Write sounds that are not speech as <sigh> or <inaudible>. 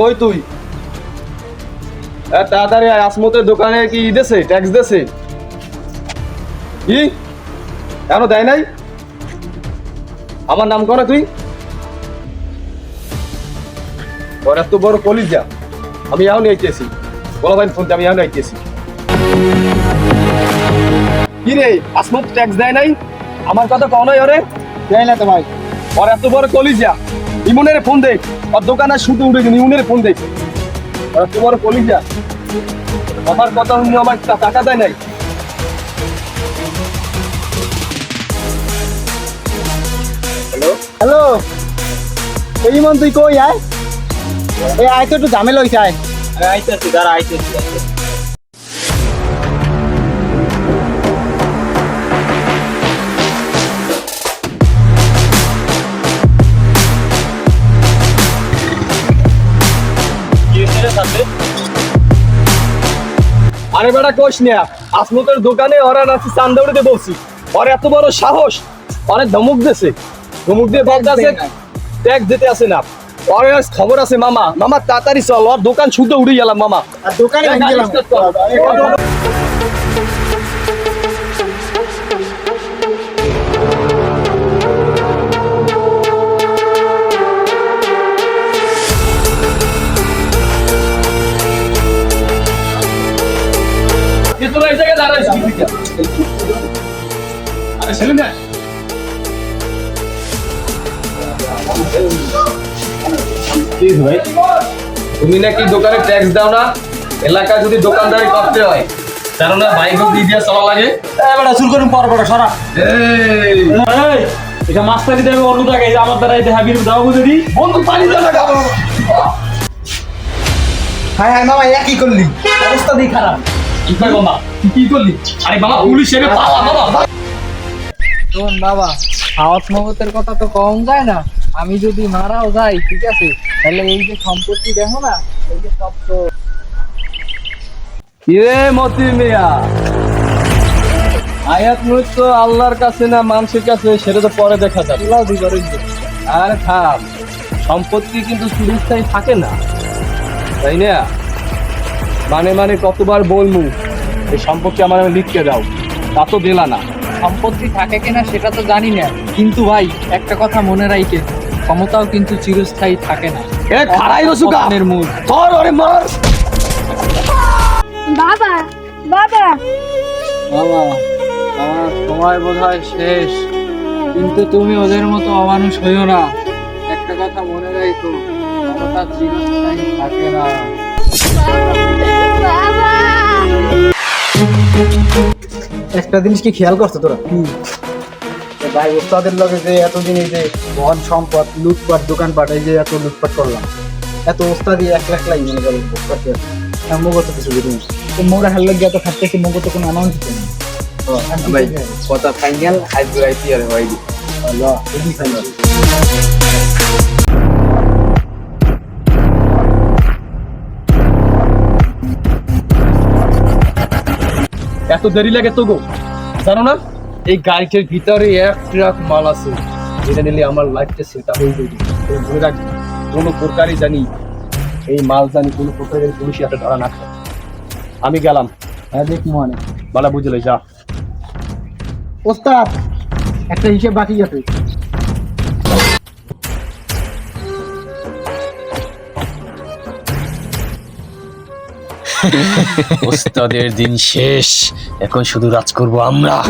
কই তুই? তাড়াতাড়ি আসমতের দোকানে কি ই দেছে ট্যাক্স দেছে? কি কেন দেয় নাই? আমার নাম করে তুই? ওর এত বড় কলিজা আমি এখন আইতেছি। বলো ভাই ফোন আমি এখন আইতেছি। কি রে আসমত ট্যাক্স দেয় নাই? আমার কথা কও নাই ওরে? দেয় না তো ভাই। ওর এত বড় কলিজা। ইমনের ফোন দে। ওর দোকানে শুধু উঠে দিন ইমনের ফোন দে। এত বড় কলিজা আমার কথা শুনে আমার টাকা দেয় নাই। হ্যালো? হ্যালো? এই মন তুই কই আয়? এই আয় তো একটু ঝামেলা হইছে আয়। আইতেছি দাঁড়া আইতেছি। আরে বেটা কোষ নেয়া আসমতের দোকানে ওরা নাচি চান্দৌড়িতে বলছি। ওর এত বড় সাহস অনেক ধমক দেশে ধমক দিয়ে বাদ আছে ট্যাক্স দিতে আসে না। ওর খবর আছে মামা মামা তাড়াতাড়ি চল ওর দোকান শুদ্ধ উড়ে গেলাম মামা। দোকানে আরে ছেলে না ভাই তুমি নাকি দোকানে ট্যাক্স দাও না? এলাকায় যদি দোকানদারি করতে হয়। জানো না বাইক দিয়ে দিয়ে চলা লাগে। এবার শুরু করুন পর পর সরা। এই, এই এটা মাস্টারি দেবে অন্য এই আমার দ্বারা এটা হাবির দাও বুঝে দি বন্ধু পানি দাও না খাব। হ্যাঁ হ্যাঁ মামা একই করলি। অবস্থা দিয়ে খারাপ। কি করে মামা তুই কি করলি? আরে বাবা পুলিশ এনে পালা বাবা। শোন বাবা হাওয়াত কথা তো কম যায় না। আমি যদি মারাও যাই ঠিক আছে? তাহলে এই যে সম্পত্তি দেখো না এই যে সব তো কিরে মতি মিয়া? আয়াত নৃত্য তো আল্লাহর কাছে না মানুষের কাছে সেটা তো পরে দেখা যাবে। আর থাম। সম্পত্তি কিন্তু চিরস্থায়ী থাকে না। তাই না? মানে মানে কতবার বলমু এই সম্পত্তি আমার লিখতে দাও তা তো দিলা না। সম্পত্তি থাকে কিনা সেটা তো জানি না। কিন্তু ভাই একটা কথা মনে রাখে ক্ষমতাও কিন্তু চিরস্থায়ী থাকে না। এ খাড়াই রসুকা মূল। ধর ওরে মার। বাবা বাবা। বাবা আমার সময় বোধ হয় শেষ। কিন্তু তুমি ওদের মতো অমানুষ হইও না। একটা কথা মনে রাখো ক্ষমতা চিরস্থায়ী থাকে না। একটা জিনিস কি খেয়াল করছ তোরা? কি? ভাই ওস্তাদের লগে যে এতদিন এই যে ধন সম্পদ লুটপাট দোকানপাট এই যে এত লুটপাট করলাম। এত ওস্তাদি এক লাখ লাই মনে করো করতে মগত কিছু বুঝি তো মোরা হেল গিয়ে এত খাটতেছি মগত কোনো অ্যামাউন্ট দিতে ভাই কথা ফাইনাল আজ রাইতি আর ভাই। ফাইনাল দেরি লাগে তো গো। জানো না এই গাড়িটার ভিতরে এক ট্রাক মাল আছে যেটা নিলে আমার লাইফটা সেটা হয়ে যাবে। ধরে মনে কোনো প্রকারই জানি এই মাল জানি কোনো প্রকারের পুলিশ একটা ধরা না খায়। আমি গেলাম। হ্যাঁ দেখ মানে বালা বুঝলে যা। ওস্তাদ একটা হিসেব বাকি আছে। <laughs> ওস্তাদের দিন শেষ। এখন শুধু রাজ করব আমরা।